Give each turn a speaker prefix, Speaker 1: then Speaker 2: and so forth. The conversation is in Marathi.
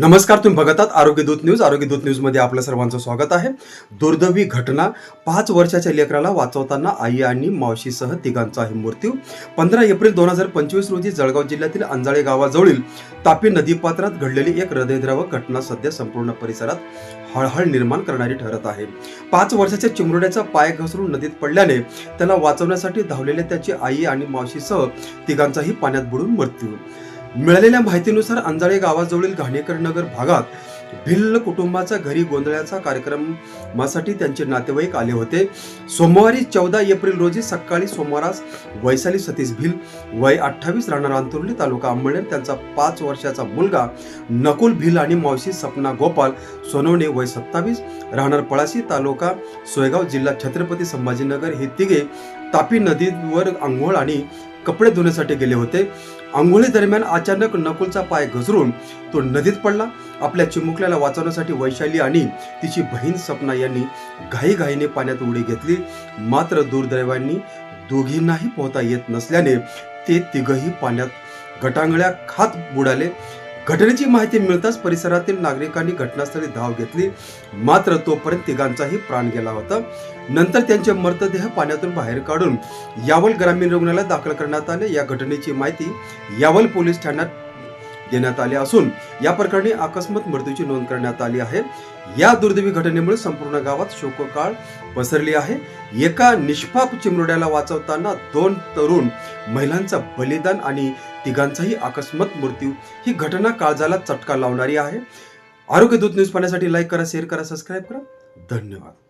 Speaker 1: नमस्कार तुम्ही बघतात आरोग्य दूत न्यूज. आरोग्य दूत न्यूजमध्ये आपलं सर्वांचं स्वागत आहे. दुर्दैवी घटना पाच वर्षाच्या लेकराला वाचवताना आई आणि मावशीसह तिघांचाही मृत्यू. पंधरा एप्रिल दोन हजार पंचवीस रोजी जळगाव जिल्ह्यातील अंजाळे गावाजवळील तापी नदीपात्रात घडलेली एक हृदयद्रावक घटना सध्या संपूर्ण परिसरात हळहळ निर्माण करणारी ठरत आहे. पाच वर्षाच्या चिमरुड्याचा पाय घसरून नदीत पडल्याने त्याला वाचवण्यासाठी धावलेल्या त्याची आई आणि मावशीसह तिघांचाही पाण्यात बुडून मृत्यू. मिळालेल्या माहितीनुसार अंजाळे गावाजवळील घाणेकर नगर भागात भिल्ल कुटुंबाचा घरी गोंधळाचा कार्यक्रमासाठी त्यांचे नातेवाईक आले होते. सोमवारी चौदा एप्रिल रोजी सकाळी सोमवारास वैशाली सतीश भिल वय अठ्ठावीस राहणार अंतुर्ली तालुका अंबळनेर त्यांचा पाच वर्षाचा मुलगा नकुल भिल आणि मावशी सपना गोपाल सोनवणे वय सत्तावीस राहणार पळाशी तालुका सोयगाव जिल्हा छत्रपती संभाजीनगर. हे तिघे तापी नदीवर आंघोळ आणि कपडे धुण्यासाठी गेले होते. आंघोळी दरम्यान अचानक नकुलचा पाय घसरून तो नदीत पडला. आपल्या चिमुकल्याला वाचवण्यासाठी वैशाली आणि तिची बहीण सपना यांनी घाईघाईने पाण्यात उडी घेतली. मात्र दुर्दैवांनी दोघींनाही पोहता येत नसल्याने ते तिघही पाण्यात गटांगळ्या खात बुडाले. घटनेची माहिती मिळताच परिसरातील नागरिकांनी घटनास्थळी धाव घेतली. मात्र तोपर्यंत तिघांचाही प्राण गेला होता. नंतर त्यांचे मृतदेह पाण्यातून बाहेर काढून यावल ग्रामीण रुग्णालयात दाखल करण्यात आले. या घटनेची माहिती यावल पोलीस ठाण्यात देण्यात आली असून या प्रकरणी अकस्मात मृत्यूची नोंद करण्यात आली आहे. या दुर्दैवी घटनेमुळे संपूर्ण गावात शोककाळ पसरली आहे. एका निष्पाप चिमरुड्याला वाचवताना दोन तरुण महिलांचा बलिदान आणि तिघांचाही अकस्मात मृत्यू ही घटना काळजाला चटका लावणारी आहे. आरोग्य दूत न्यूज पाहण्यासाठी लाईक करा शेअर करा सबस्क्राईब करा. धन्यवाद.